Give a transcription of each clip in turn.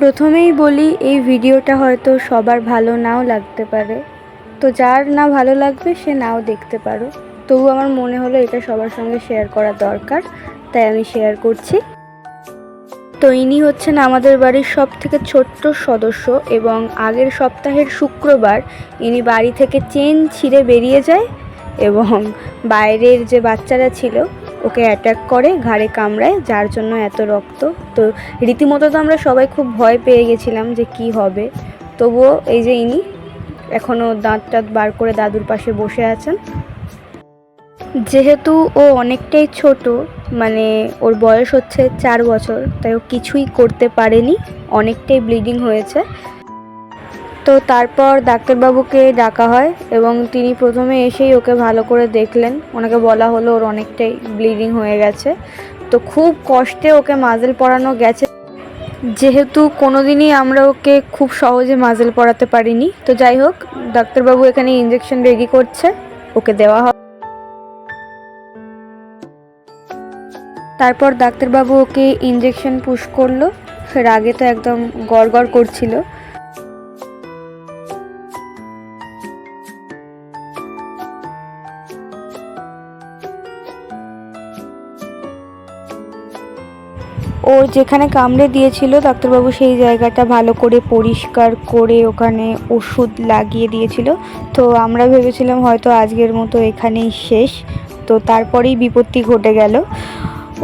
প্রথমেই বলি, এই ভিডিওটা হয়তো সবার ভালো নাও লাগতে পারে। তো যার না ভালো লাগবে, সে নাও দেখতে পারো। তবু আমার মনে হলো এটা সবার সঙ্গে শেয়ার করা দরকার, তাই আমি শেয়ার করছি। তো ইনি হচ্ছেন আমাদের বাড়ির সব থেকে ছোট্ট সদস্য এবং আগের সপ্তাহের শুক্রবার ইনি বাড়ি থেকে চেন ছিঁড়ে বেরিয়ে যায় এবং বাইরের যে বাচ্চারা ছিল ওকে অ্যাটাক করে, ঘাড়ে কামড়ায়, যার জন্য এত রক্ত। তো রীতিমতো তো আমরা সবাই খুব ভয় পেয়ে গেছিলাম যে কি হবে। তবুও এই যে ইনি এখনও দাঁত টাঁত বার করে দাদুর পাশে বসে আছেন। যেহেতু ও অনেকটাই ছোট মানে ওর বয়স হচ্ছে চার বছর, তাই ও কিছুই করতে পারেনি, অনেকটাই ব্লিডিং হয়েছে। তো তারপর ডাক্তারবাবুকে ডাকা হয় এবং তিনি প্রথমে এসেই ওকে ভালো করে দেখলেন। ওনাকে বলা হলো ওর অনেকটাই ব্লিডিং হয়ে গেছে। তো খুব কষ্টে ওকে মাজেল পরানো গেছে। যেহেতু কোনোদিনই আমরা ওকে খুব সহজে মাজেল পরাতে পারিনি। তো যাই হোক, ডাক্তারবাবু এখানে ইঞ্জেকশন রেডি করছে। ওকে দেওয়া হয় তারপর ডাক্তারবাবু ওকে ইঞ্জেকশন পুশ করল। আগে তো একদম গড়গড় করছিল। ও যেখানে কামড়ে দিয়েছিল, ডাক্তারবাবু সেই জায়গাটা ভালো করে পরিষ্কার করে ওখানে ওষুধ লাগিয়ে দিয়েছিল। তো আমরা ভেবেছিলাম হয়তো আজকের মতো এখানেই শেষ। তো তারপরেই বিপত্তি ঘটে গেল।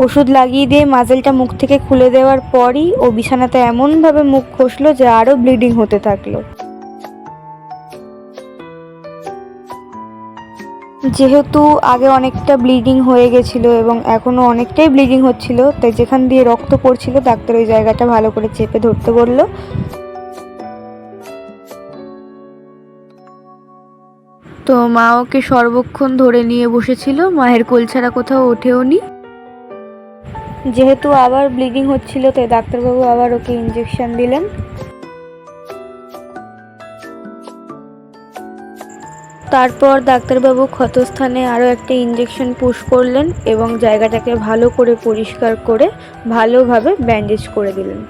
ওষুধ লাগিয়ে দিয়ে মাজেলটা মুখ থেকে খুলে দেওয়ার পরই ও বিছানাতে এমনভাবে মুখ খসলো যে আরও ব্লিডিং হতে থাকল। যেহেতু আগে অনেকটা ব্লিডিং হয়ে গেছিল এবং এখনও অনেকটাই ব্লিডিং হচ্ছিল, তাই যেখান দিয়ে রক্ত পড়ছিল, ডাক্তার ওই জায়গাটা ভালো করে চেপে ধরতে বলল। তো মা ওকে সর্বক্ষণ ধরে নিয়ে বসেছিল, মায়ের কোল ছাড়া কোথাও ওঠেও নি যেহেতু আবার ব্লিডিং হচ্ছিল, তাই ডাক্তারবাবু আবার ওকে ইঞ্জেকশন দিলেন। তারপর ডাক্তারবাবু ক্ষতস্থানে আরও একটা ইঞ্জেকশন পুশ করলেন এবং জায়গাটাকে ভালো করে পরিষ্কার করে ভালোভাবে ব্যান্ডেজ করে দিলেন।